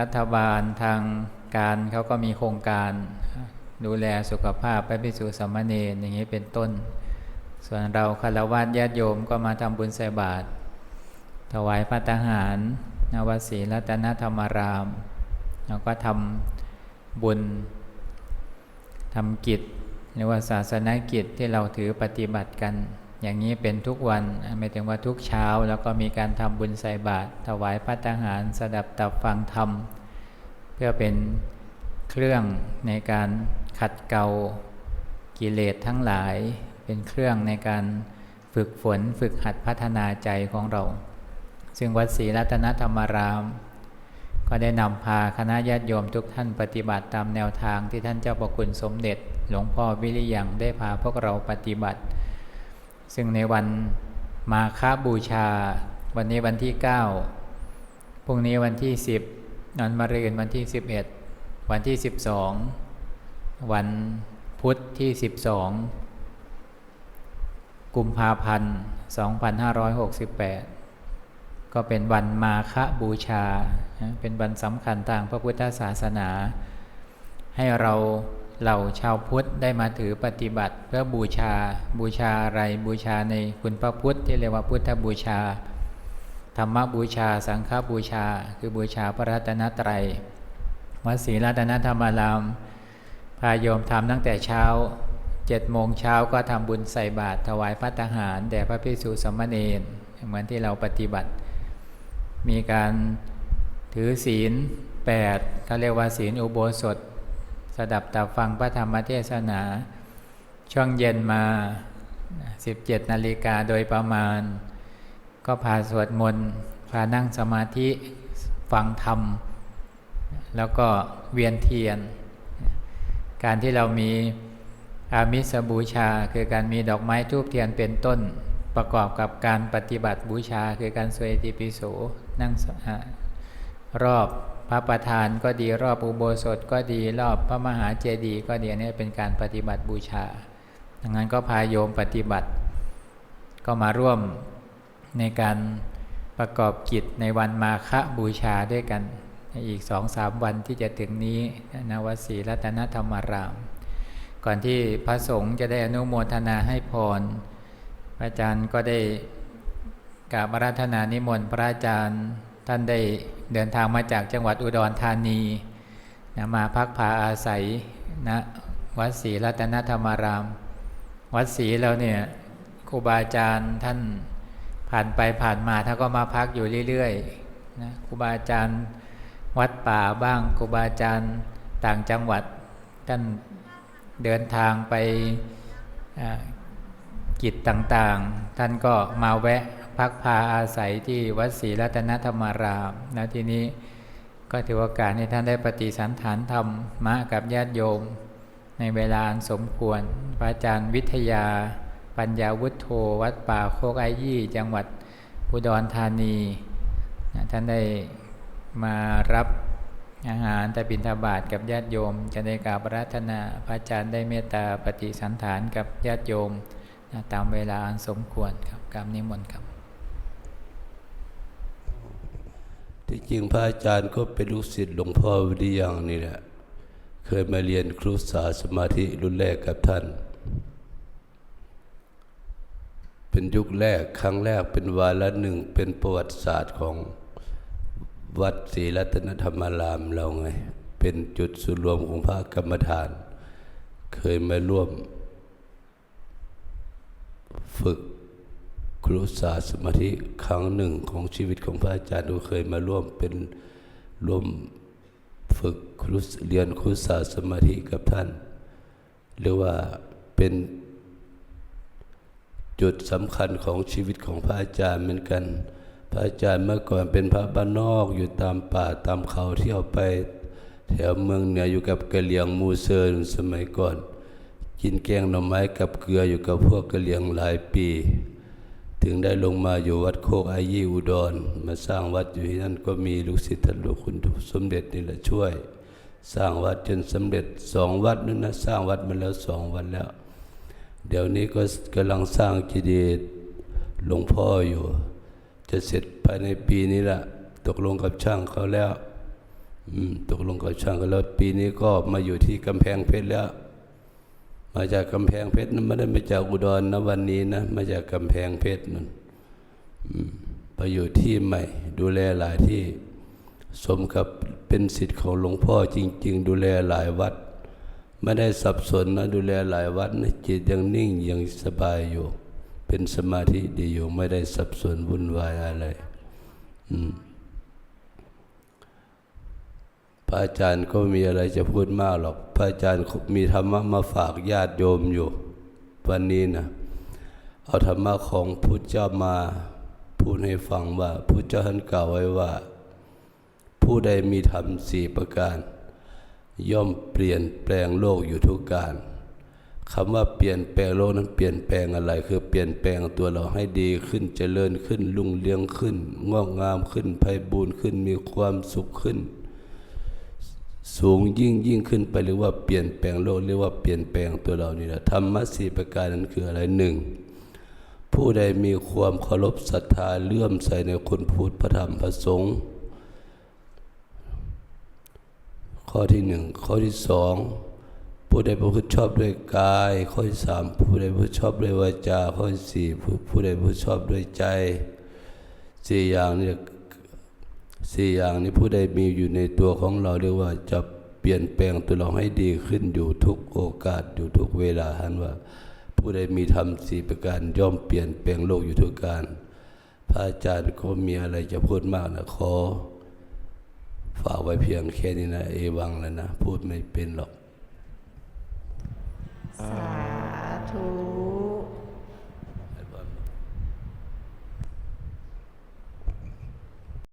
รัฐบาลทางการเขาก็มีโครงการดูแลสุขภาพพระภิกษุสมเณรอย่างนี้เป็นต้น ส่วนเราคารวะญาติโยมก็มาทำบุญใส่บาตรถวายพระทหารนวสีรัตนธรรมารามเราก็ทำบุญทำกิจเรียกว่าศาสนกิจที่เราถือปฏิบัติกัน อย่างนี้เป็นทุกวันไม่ถึงว่าทุกเช้าแล้วก็มีการทำบุญใส่บาตรถวายพระทหารสดับตับฟังธรรม เพื่อเป็นเครื่องในการขัดเกลากิเลสทั้งหลาย เป็นเครื่องในการฝึกฝนฝึกหัดพัฒนาใจของเรา ซึ่งวัดศรีรัตนธรรมาราม ก็ได้นำพาคณะญาติโยมทุกท่านปฏิบัติตามแนวทางที่ท่านเจ้าประคุณสมเด็จ หลวงพ่อวิริยังได้พาพวกเราปฏิบัติ ซึ่งในวันมาฆบูชา วันนี้วันที่ 9 พรุ่งนี้วันที่ 10นันมารืนวันที่ 11 วันที่ 12 วันพุธที่ 12 กุมภาพันธ์ 2568 ก็เป็นวันมาฆบูชา เป็นวันสำคัญทางพระพุทธศาสนา ให้เรา เหล่าชาวพุทธได้มาถือปฏิบัติเพื่อบูชา บูชาอะไรบูชาในคุณพระพุทธที่เรียกว่าพุทธบูชา ธรรมบูชา สังฆบูชา คือบูชาพระรัตนตรัยวัดศรีรัตนธรรมารามพาโยมทำตั้งแต่เช้าเจ็ดโมงเช้าก็ทำบุญใส่บาตรถวายพระทหารแด่พระภิกษุสามเณรเหมือนที่เราปฏิบัติ มีการถือศีลแปดเขาเรียกว่าศีลอุโบสถ สดับตับฟังพระธรรมเทศนา ช่วงเย็นมา 17 นาฬิกาโดยประมาณ ก็พาสวดมนต์พานั่งสมาธิฟังธรรม แล้วก็เวียนเทียน การที่เรามีอามิสบูชา คือการมีดอกไม้ทูบเทียนเป็นต้นประกอบกับการปฏิบัติบูชา คือการสวดอิติปิโสนั่งรอบ พระประธานก็ดีรอบอุโบสถก็ดีรอบพระมหาเจดีย์ก็ดีนี่เป็นการปฏิบัติบูชาดังนั้นก็พาโยมปฏิบัติ ก็มาร่วมในการประกอบกิจในวันมาฆบูชาด้วยกัน อีกสองสามวันที่จะถึงนี้นวสีรัตนธรรมาราม ก่อนที่พระสงฆ์จะได้อนุโมทนาให้พรพระอาจารย์ก็ได้กราบอาราธนานิมนต์พระอาจารย์ ท่านได้เดินทางมาจากจังหวัดอุดรธานีนะมาพักพาอาศัยนะวัดศรีรัตนธรรมาราม วัดศรีเราเนี่ยครูบาอาจารย์ท่านผ่านไปผ่านมาท่านก็มาพักอยู่เรื่อยๆนะครูบาอาจารย์วัดป่าบ้างครูบาอาจารย์ต่างจังหวัดท่านเดินทางไปกิจต่างๆ ท่านก็มาแวะ พักพาอาศัยที่วัดศรีรัตนธรรมารามนะทีนี้ก็ถือโอกาสให้ท่านได้ปฏิสันฐานธรรมมากับญาติโยม ในเวลาอันสมควร พระอาจารย์วิทยา ปัญญาวุฒโธวัดป่าโคกไอยี่ จังหวัดอุดรธานีนะท่านได้มารับอาหารแต่บิณฑบาตกับญาติโยม จะได้กราบรัตนาพระอาจารย์ได้เมตตาปฏิสันฐานกับญาติโยมนะตามเวลาอันสมควรครับกรรมนิมนต์ครับ จริงพระอาจารย์ก็เป็นลูกศิษย์หลวงพ่อวิริยังนี่แหละ เคยมาเรียนครูสาสมาธิรุ่นแรกกับท่าน เป็นยุคแรกครั้งแรกเป็นวาระหนึ่งเป็นประวัติศาสตร์ของวัดศรีรัตนธรรมารามเราไง เป็นจุดสุรวมของพระกรรมฐาน เคยมาร่วม ฝึก ครูสาสตร์สมาธิครั้งหนึ่งของชีวิตของพระอาจารย์ก็เคยมาร่วมเป็นร่วมฝึกครูเรียนครูสาสตร์สมาธิกับท่าน หรือว่าเป็นจุดสำคัญของชีวิตของพระอาจารย์เหมือนกัน พระอาจารย์เมื่อก่อนเป็นพระบ้านนอกอยู่ตามป่าตามเขาเที่ยวไป แถวเมืองเหนืออยู่กับกะเหลียงมูเซอร์สมัยก่อน กินแกงหน่อไม้กับเกลืออยู่กับพวกกะเหลียงหลายปี ถึงได้ลงมาอยู่วัดโคกอายีอุดร มาสร้างวัดอยู่ที่นั่นก็มีลูกศิษย์ท่านหลวงคุณสมเด็จนี่แหละช่วย สร้างวัดจนสำเร็จสองวัดนั่นนะสร้างวัดมาแล้วสองวันแล้ว เดี๋ยวนี้ก็กำลังสร้างจีดีย์หลวงพ่ออยู่ จะเสร็จภายในปีนี้ละตกลงกับช่างเขาแล้วอืตกลงกับช่างกันแล้วปีนี้ก็มาอยู่ที่กำแพงเพชรแล้ว มาจากกำแพงเพชรนะไม่ได้มาจากอุดรนะวันนี้นะมาจากกำแพงเพชรนั่นไปอยู่ที่ใหม่ ดูแลหลายที่สมกับเป็นสิทธิ์ของหลวงพ่อจริง ๆ ดูแลหลายวัด ไม่ได้สับสนนะดูแลหลายวัดนะจิตยังนิ่งยังสบายอยู่ เป็นสมาธิดีอยู่ไม่ได้สับสนวุ่นวายอะไร อืม พ ระอาจารย์ก็มีอะไรจะพูดมากหรอก พระอาจารย์มีธรรมะมาฝากญาติโยมอยู่ วันนี้นะเอาธรรมะของพุทธเจ้ามาพูดให้ฟังว่าพุทธเจ้าท่านกล่าวไว้ว่า ผู้ใดมีธรรมสี่ประการ ย่อมเปลี่ยนแปลงโลกอยู่ทุกการคำว่าเปลี่ยนแปลงโลกนั้นเปลี่ยนแปลงอะไร คือเปลี่ยนแปลงตัวเราให้ดีขึ้นเจริญขึ้นรุ่งเรืองขึ้น งอกงามขึ้นไพบูรณ์ขึ้นมีความสุขขึ้น สูงยิ่งยิ่งขึ้นไปหรือว่าเปลี่ยนแปลงโลกเรียกว่าเปลี่ยนแปลงตัวเรานี่แหละธรรมะสี่ประการนั้นคืออะไรหนึ่งผู้ใดมีความเคารพศรัทธาเลื่อมใสในคุณพุทธพระธรรมพระสงฆ์ข้อที่หนึ่งข้อที่สองผู้ใดประพฤติชอบด้วยกาย ข้อที่สามผู้ใดประพฤติชอบด้วยวาจา ข้อที่สี่ผู้ผู้ใดประพฤติชอบด้วยใจสี่อย่างนี่ สี่อย่างนี้ผู้ใดมีอยู่ในตัวของเราเรียกว่าจะเปลี่ยนแปลงตัวเราให้ดีขึ้นอยู่ทุกโอกาสอยู่ทุกเวลาฮันว่า ผู้ใดมีธรรมสี่ประการย่อมเปลี่ยนแปลงโลกอยู่ทุกการ พระอาจารย์ก็มีอะไรจะพูดมากนะขอฝากไว้เพียงแค่นี้นะ เอวังแล้วนะ พูดไม่เป็นหรอก สาธุ